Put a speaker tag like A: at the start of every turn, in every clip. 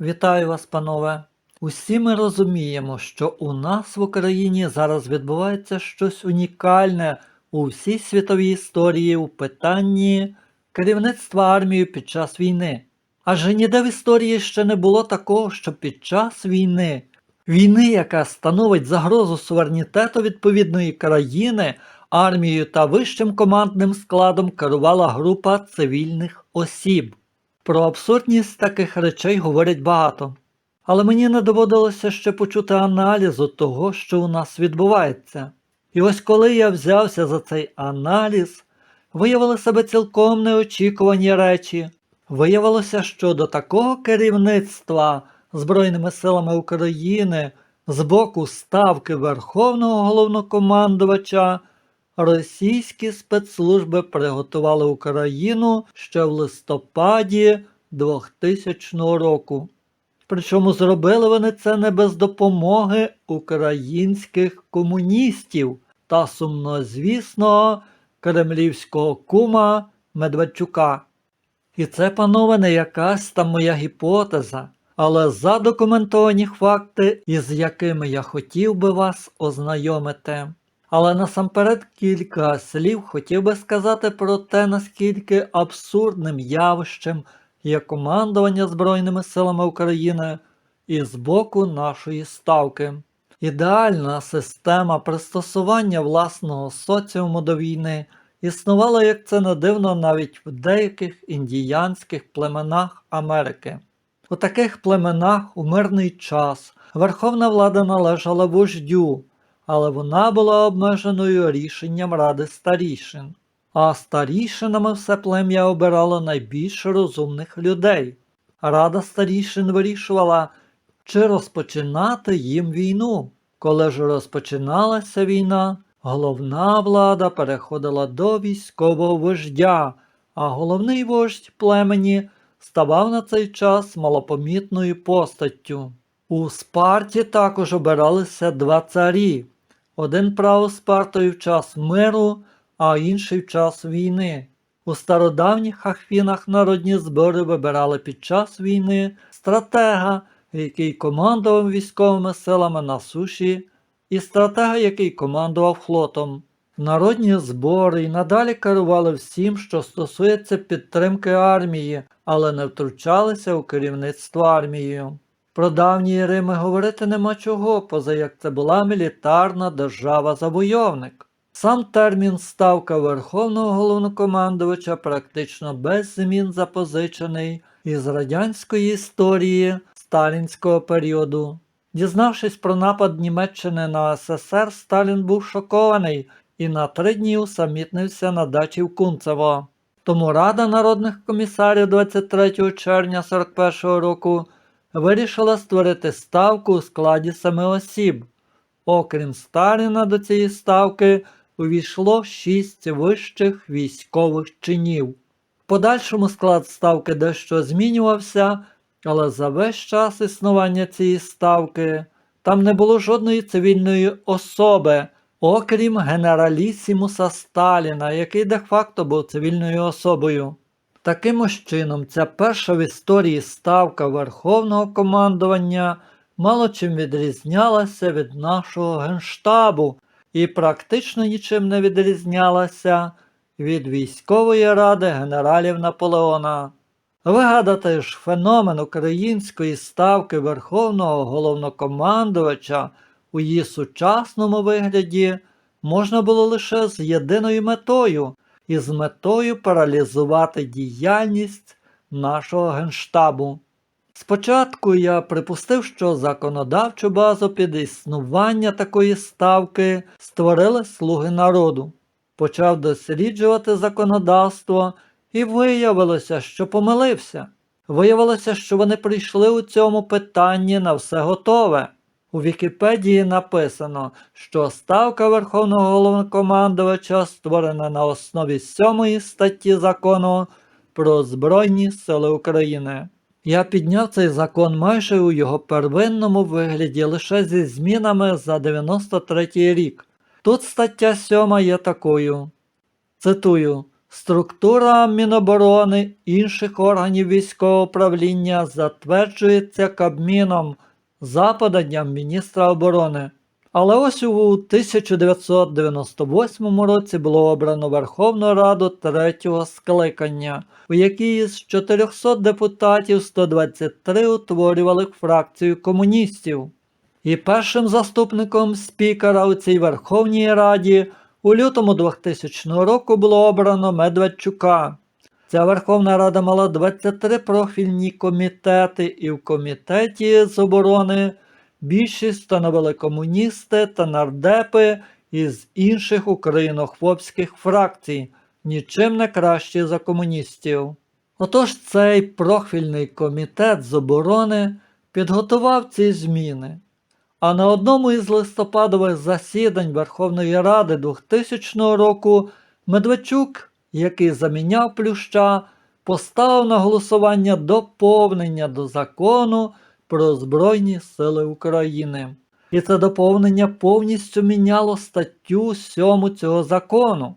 A: Вітаю вас, панове. Усі ми розуміємо, що у нас в Україні зараз відбувається щось унікальне у всій світовій історії у питанні керівництва армією під час війни. Адже ніде в історії ще не було такого, що під час війни, війни, яка становить загрозу суверенітету відповідної країни, армією та вищим командним складом керувала група цивільних осіб. Про абсурдність таких речей говорять багато. Але мені не доводилося ще почути аналізу того, що у нас відбувається. І ось коли я взявся за цей аналіз, виявили себе цілком неочікувані речі. Виявилося, що до такого керівництва Збройними силами України з боку ставки Верховного головнокомандувача російські спецслужби приготували Україну ще в листопаді 2000 року. Причому зробили вони це не без допомоги українських комуністів та сумнозвісного кремлівського кума Медведчука. І це, панове, не якась там моя гіпотеза, але задокументовані факти, із якими я хотів би вас ознайомити. Але насамперед кілька слів хотів би сказати про те, наскільки абсурдним явищем є командування Збройними силами України і з боку нашої ставки. Ідеальна система пристосування власного соціуму до війни існувала, як це не дивно, навіть в деяких індіянських племенах Америки. У таких племенах у мирний час верховна влада належала вождю, але вона була обмеженою рішенням ради старішин. А старішинами все плем'я обирало найбільш розумних людей. Рада старішин вирішувала, чи розпочинати їм війну. Коли ж розпочиналася війна, головна влада переходила до військового вождя, а головний вождь племені ставав на цей час малопомітною постаттю. У Спарті також обиралися два царі. Один правив Спартою в час миру, а інший в час війни. У стародавніх Ахвінах народні збори вибирали під час війни стратега, який командував військовими силами на суші, і стратега, який командував флотом. Народні збори й надалі керували всім, що стосується підтримки армії, але не втручалися у керівництво армією. Про давній Рими говорити нема чого, поза як це була мілітарна держава-завойовник. Сам термін ставка Верховного головнокомандувача практично без змін запозичений із радянської історії сталінського періоду. Дізнавшись про напад Німеччини на СССР, Сталін був шокований і на три дні усамітнився на дачі в Кунцево. Тому Рада народних комісарів 23 червня 41 року вирішила створити ставку у складі семи осіб. Окрім Сталіна до цієї ставки увійшло шість вищих військових чинів. В подальшому склад ставки дещо змінювався, але за весь час існування цієї ставки там не було жодної цивільної особи, окрім генералісімуса Сталіна, який де-факто був цивільною особою. Таким ось чином, ця перша в історії ставка Верховного командування мало чим відрізнялася від нашого генштабу і практично нічим не відрізнялася від військової ради генералів Наполеона. Вигадати ж феномен української ставки Верховного головнокомандувача у її сучасному вигляді можна було лише з єдиною метою і з метою паралізувати діяльність нашого генштабу. Спочатку я припустив, що законодавчу базу під існування такої ставки створили слуги народу. Почав досліджувати законодавство і виявилося, що помилився. Виявилося, що вони прийшли у цьому питанні на все готове. У Вікіпедії написано, що ставка Верховного головнокомандувача створена на основі сьомої статті закону про Збройні Сили України. Я підняв цей закон майже у його первинному вигляді лише зі змінами за 93 рік. Тут стаття 7 є такою. Цитую: Структура Міноборони інших органів військового управління затверджується Кабміном за поданням міністра оборони. Але ось у 1998 році було обрано Верховну Раду третього скликання, у якій з 400 депутатів 123 утворювали фракцію комуністів. І першим заступником спікера у цій Верховній Раді у лютому 2000 року було обрано Медведчука. Ця Верховна Рада мала 23 профільні комітети, і в комітеті з оборони більшість становили комуністи та нардепи із інших українохлопських фракцій, нічим не кращі за комуністів. Отож цей профільний комітет з оборони підготував ці зміни. А на одному із листопадових засідань Верховної Ради 2000 року Медведчук, який заміняв Плюща, поставив на голосування доповнення до закону про Збройні Сили України. І це доповнення повністю міняло статтю 7 цього закону.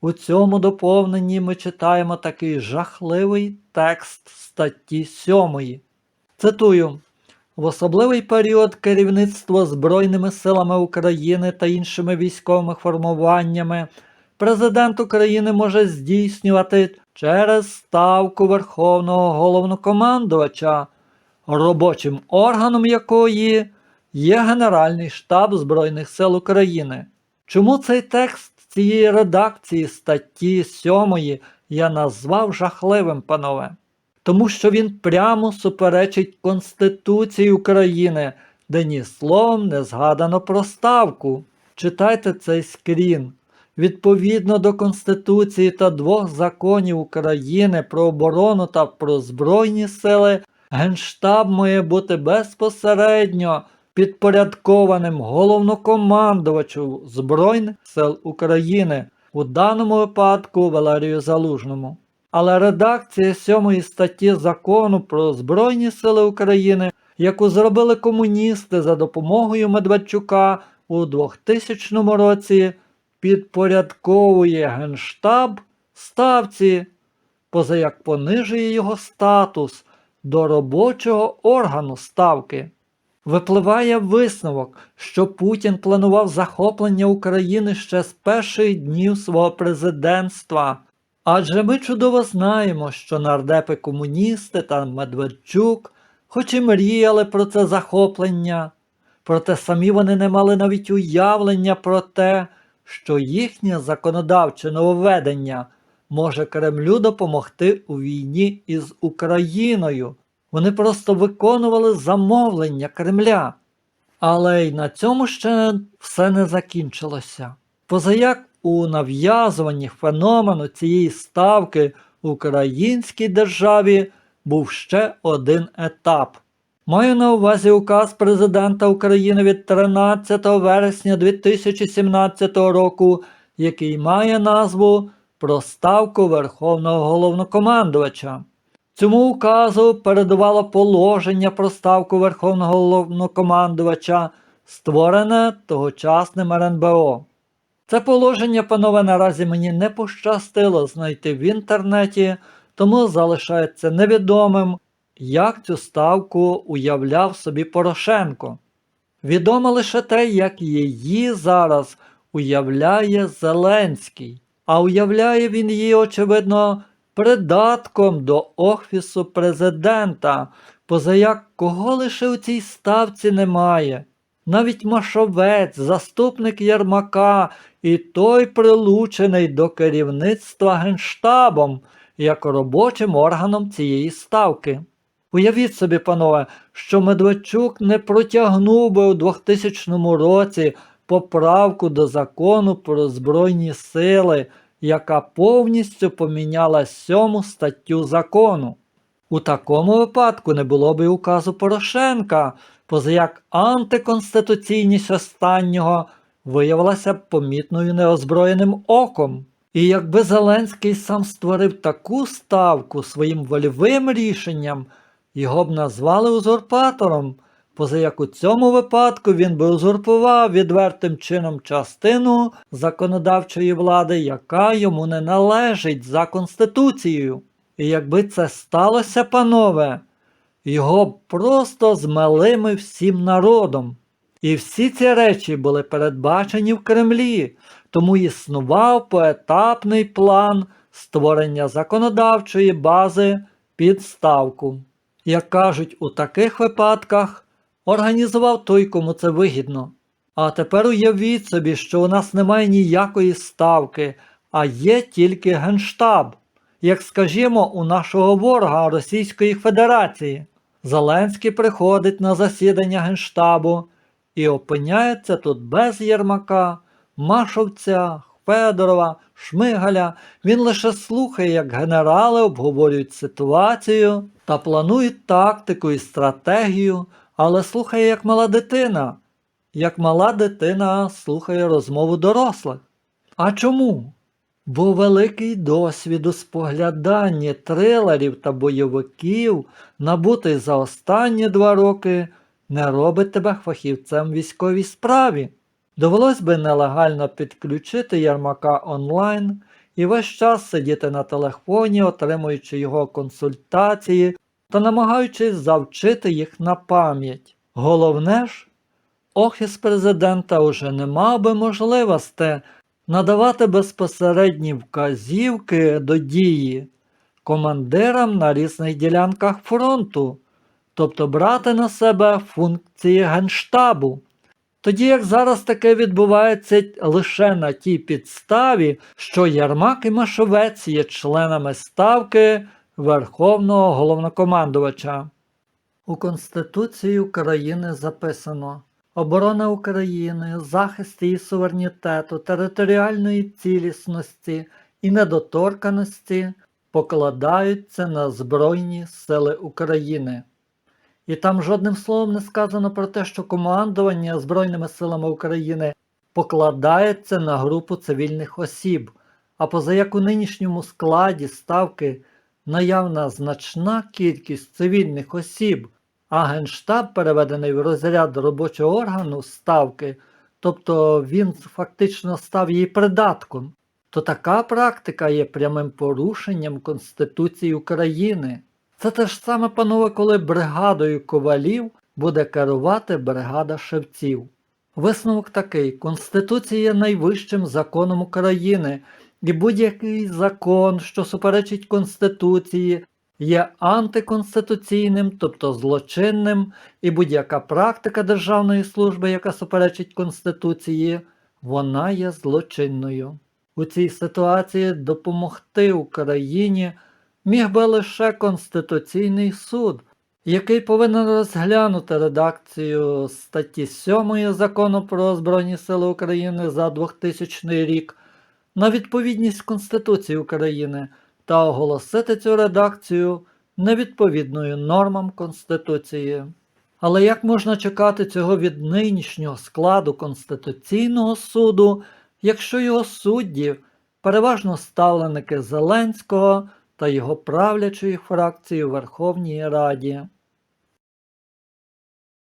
A: У цьому доповненні ми читаємо такий жахливий текст статті 7. Цитую. В особливий період керівництво Збройними силами України та іншими військовими формуваннями президент України може здійснювати через ставку Верховного головнокомандувача, робочим органом якої є Генеральний штаб Збройних сил України. Чому цей текст цієї редакції статті 7 я назвав жахливим, панове? тому що він прямо суперечить Конституції України, де ні словом не згадано про ставку. Читайте цей скрін. Відповідно до Конституції та двох законів України про оборону та про Збройні сили, Генштаб має бути безпосередньо підпорядкованим головнокомандувачу Збройних сил України, у даному випадку Валерію Залужному. Але редакція сьомої статті закону про Збройні Сили України, яку зробили комуністи за допомогою Медведчука у 2000 році, підпорядковує Генштаб ставці, позаяк понижує його статус до робочого органу ставки. Випливає висновок, що Путін планував захоплення України ще з перших днів свого президентства. Адже ми чудово знаємо, що нардепи комуністи та Медведчук, хоч і мріяли про це захоплення, проте самі вони не мали навіть уявлення про те, що їхнє законодавче нововведення може Кремлю допомогти у війні із Україною. Вони просто виконували замовлення Кремля. Але й на цьому ще все не закінчилося. Позаяк у нав'язуванні феномену цієї ставки українській державі був ще один етап. Маю на увазі указ президента України від 13 вересня 2017 року, який має назву Про ставку Верховного головнокомандувача. Цьому указу передувало положення про ставку Верховного головнокомандувача, створене тогочасним РНБО. Це положення, панове, наразі мені не пощастило знайти в інтернеті, тому залишається невідомим, як цю ставку уявляв собі Порошенко. Відомо лише те, як її зараз уявляє Зеленський, а уявляє він її, очевидно, придатком до Офісу президента, позаяк кого лише у цій ставці немає. Навіть Машовець, заступник Єрмака, і той прилучений до керівництва Генштабом як робочим органом цієї ставки. Уявіть собі, панове, що Медведчук не протягнув би у 2000 році поправку до закону про Збройні сили, яка повністю поміняла сьому статтю закону. У такому випадку не було б і указу Порошенка, позаяк антиконституційність останнього виявилася б помітною неозброєним оком. І якби Зеленський сам створив таку ставку своїм вольовим рішенням, його б назвали узурпатором, Позаяк у цьому випадку він би узурпував відвертим чином частину законодавчої влади, яка йому не належить за Конституцією. І якби це сталося, панове, його б просто змелими всім народом. І всі ці речі були передбачені в Кремлі, тому існував поетапний план створення законодавчої бази під ставку. Як кажуть, у таких випадках організував той, кому це вигідно. А тепер уявіть собі, що у нас немає ніякої ставки, а є тільки Генштаб, як скажімо, у нашого ворога Російської Федерації. Зеленський приходить на засідання Генштабу і опиняється тут без Єрмака, Машовця, Федорова, Шмигаля. Він лише слухає, як генерали обговорюють ситуацію та планують тактику і стратегію, але слухає як мала дитина, як мала дитина слухає розмову дорослих. А чому? Бо великий досвід у спогляданні трилерів та бойовиків, набутий за останні два роки, не робить тебе фахівцем військовій справі. Довелось би нелегально підключити Ярмака онлайн і весь час сидіти на телефоні, отримуючи його консультації та намагаючись завчити їх на пам'ять. Головне ж, офіс президента уже не мав би можливості надавати безпосередні вказівки до дії командирам на різних ділянках фронту, тобто брати на себе функції генштабу. Тоді як зараз таке відбувається лише на тій підставі, що Ярмак і Машовець є членами ставки Верховного головнокомандувача. У Конституції України записано оборона України, захист її суверенітету, територіальної цілісності і недоторканості покладаються на Збройні Сили України. І там жодним словом не сказано про те, що командування Збройними силами України покладається на групу цивільних осіб, а позаяк у нинішньому складі ставки наявна значна кількість цивільних осіб, а Генштаб переведений в розряд робочого органу ставки, тобто він фактично став її придатком, то така практика є прямим порушенням Конституції України. Це те ж саме, панове, коли бригадою ковалів буде керувати бригада шевців. Висновок такий: Конституція є найвищим законом України, і будь-який закон, що суперечить Конституції, є антиконституційним, тобто злочинним, і будь-яка практика державної служби, яка суперечить Конституції, вона є злочинною. У цій ситуації допомогти Україні міг би лише Конституційний суд, який повинен розглянути редакцію статті 7 закону про Збройні Сили України за 2000 рік на відповідність Конституції України та оголосити цю редакцію невідповідною нормам Конституції. Але як можна чекати цього від нинішнього складу Конституційного суду, якщо його судді переважно ставленики Зеленського та його правлячої фракції у Верховній Раді?